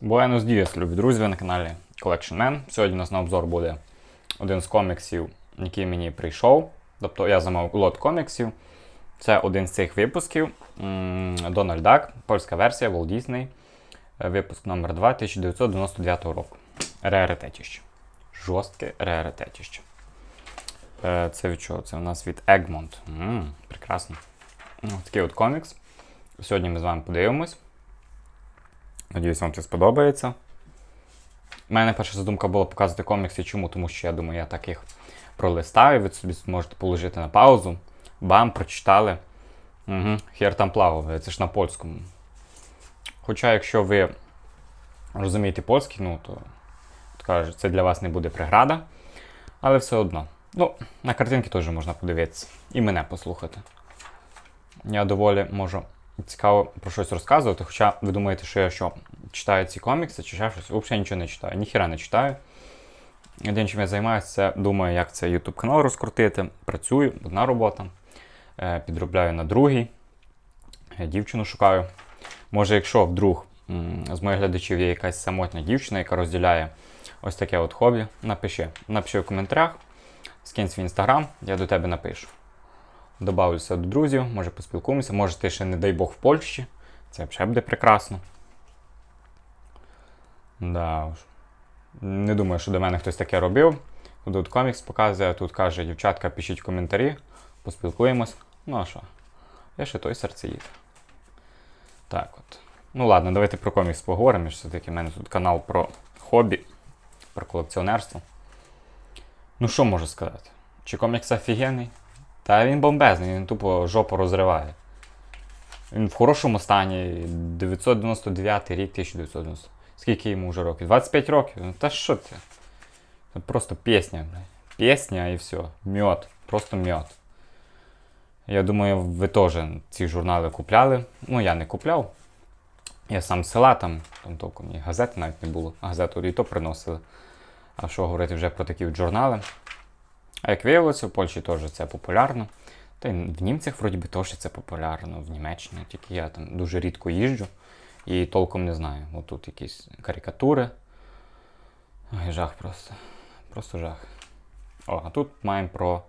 Буенос Діас, любі друзі, ви на каналі Collection Man. Сьогодні у нас на обзор буде один з коміксів, який мені прийшов. Тобто я замовив лот коміксів. Це один з цих випусків. М, Дональд Дак, польська версія, Walt Disney. Е, Випуск номер 2 1999 року. Раритетіще. Жорстке раритетіще. Е, Це від чого? Це у нас від Egmont. М, Прекрасно. Ну, Такий от комікс. Сьогодні ми з вами подивимось. Надіюсь, вам це сподобається. У мене перша задумка була показати комікси. Чому? Тому що я думаю, я так їх пролистаю, ви собі можете положити на паузу. Бам, прочитали. Угу, Хер там плавав, це ж на польському. Хоча, якщо ви розумієте польський, ну то, кажуть, це для вас не буде преграда. Але все одно. Ну, на картинки теж можна подивитися. І мене послухати. Я доволі можу цікаво про щось розказувати. Хоча ви думаєте, що я що читаю ці комікси чи ще щось, взагалі нічого не читаю, ніхіра не читаю. Єдине, чим я займаюся, це думаю, як це YouTube канал розкрутити. Працюю, одна робота. Е, Підробляю на другий. Е, Дівчину шукаю. Може, якщо вдруг з моїх глядачів є якась самотня дівчина, яка розділяє ось таке от хобі, напиши. Напиши в коментарях, скинь свій інстаграм, я до тебе напишу. Добавлюся до друзів, може поспілкуємося, може ти ще, не дай Бог, в Польщі. Це взагалі буде прекрасно. Да. Не думаю, що до мене хтось таке робив. Тут комікс показує, тут каже, дівчатка, пишіть коментарі, поспілкуємось. Ну а що? Я ще той серцеїд. Так от. Ну ладно, давайте про комікс поговоримо. Все-таки в мене тут канал про хобі, про колекціонерство. Ну що можу сказати? Чи комікс офігенний? Та він бомбезний, він тупо жопу розриває. Він в хорошому стані. 999 рік 1990. Скільки йому вже років? 25 років. Ну та що це? Це просто пісня. бля. Пісня і все. Мьот. Просто мьот. Я думаю, ви теж ці журнали купляли. Ну, я не купляв. Я сам з села там, там толком ні газети навіть не було. Газету і то приносили. А що говорити вже про такі журнали? А як виявилося, в Польщі теж це популярно. Та й в німцях, вроді би, теж це популярно, в Німеччині, тільки я там дуже рідко їжджу і толком не знаю. От тут якісь карикатури. Ой, жах просто. Просто жах. О, а тут маємо про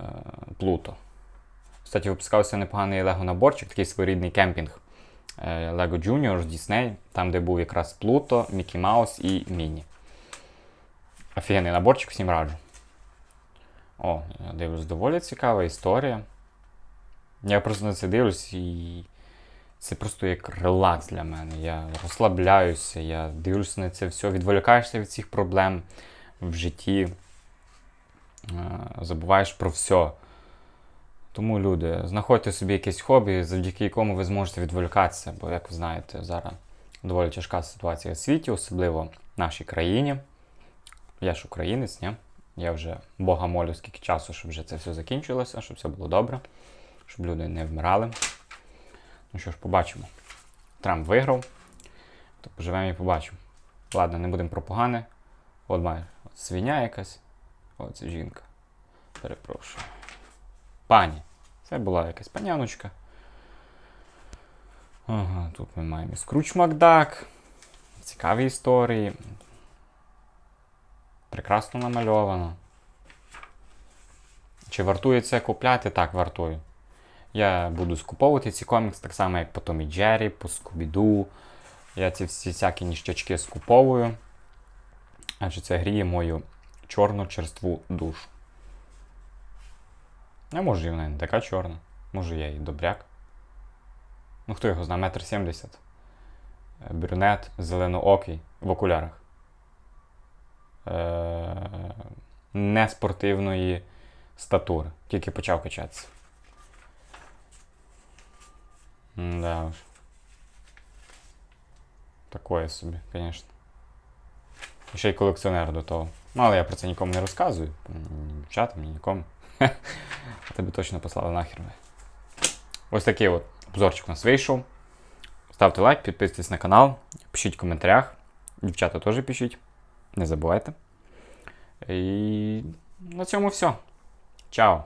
е, Плуто. Кстати, випускався непоганий Лего наборчик, такий своєрідний кемпінг е, Lego Junior з Disney, там, де був якраз Плуто, Мікі Маус і Міні. Офігенний наборчик, всім раджу. О, я дивлюсь, доволі цікава історія. Я просто на це дивлюсь і це просто як релакс для мене. Я розслабляюся, я дивлюся на це все, відволікаєшся від цих проблем в житті, е, забуваєш про все. Тому, люди, знаходьте собі якесь хобі, завдяки якому ви зможете відволікатися, бо, як ви знаєте, зараз доволі тяжка ситуація в світі, особливо в нашій країні. Я ж українець, ні? Я вже Бога молю скільки часу, щоб вже це все закінчилося, щоб все було добре, щоб люди не вмирали. Ну що ж, побачимо. Трамп виграв, то поживемо і побачимо. Ладно, не будемо про погане. От має от свиня якась. О, жінка. Перепрошую. Пані. Це була якась паняночка. Ага, тут ми маємо Скруч Макдак. Цікаві історії. Прекрасно намальовано. Чи вартує це купляти? Так, вартую. Я буду скуповувати ці комікси так само, як по Томі Джері, по Скубіду. Я ці всі всякі ніщачки скуповую. Адже це гріє мою чорну черству душу. А може і вона не така чорна. Може я і добряк. Ну хто його знає, метр сімдесят. Е, Брюнет, зеленоокий в окулярах. Е, не спортивної статури. Тільки почав качатися. Да. Такое собі, звісно. Ще й колекціонер до того. Ну, але я про це нікому не розказую. Ні Дівчатам, ні нікому. Тебе точно послали нахер. Ось такий от обзорчик у нас вийшов. Ставте лайк, підписуйтесь на канал, пишіть в коментарях. Дівчата теж пишіть. Не забувайте. І на цьому все. Чао!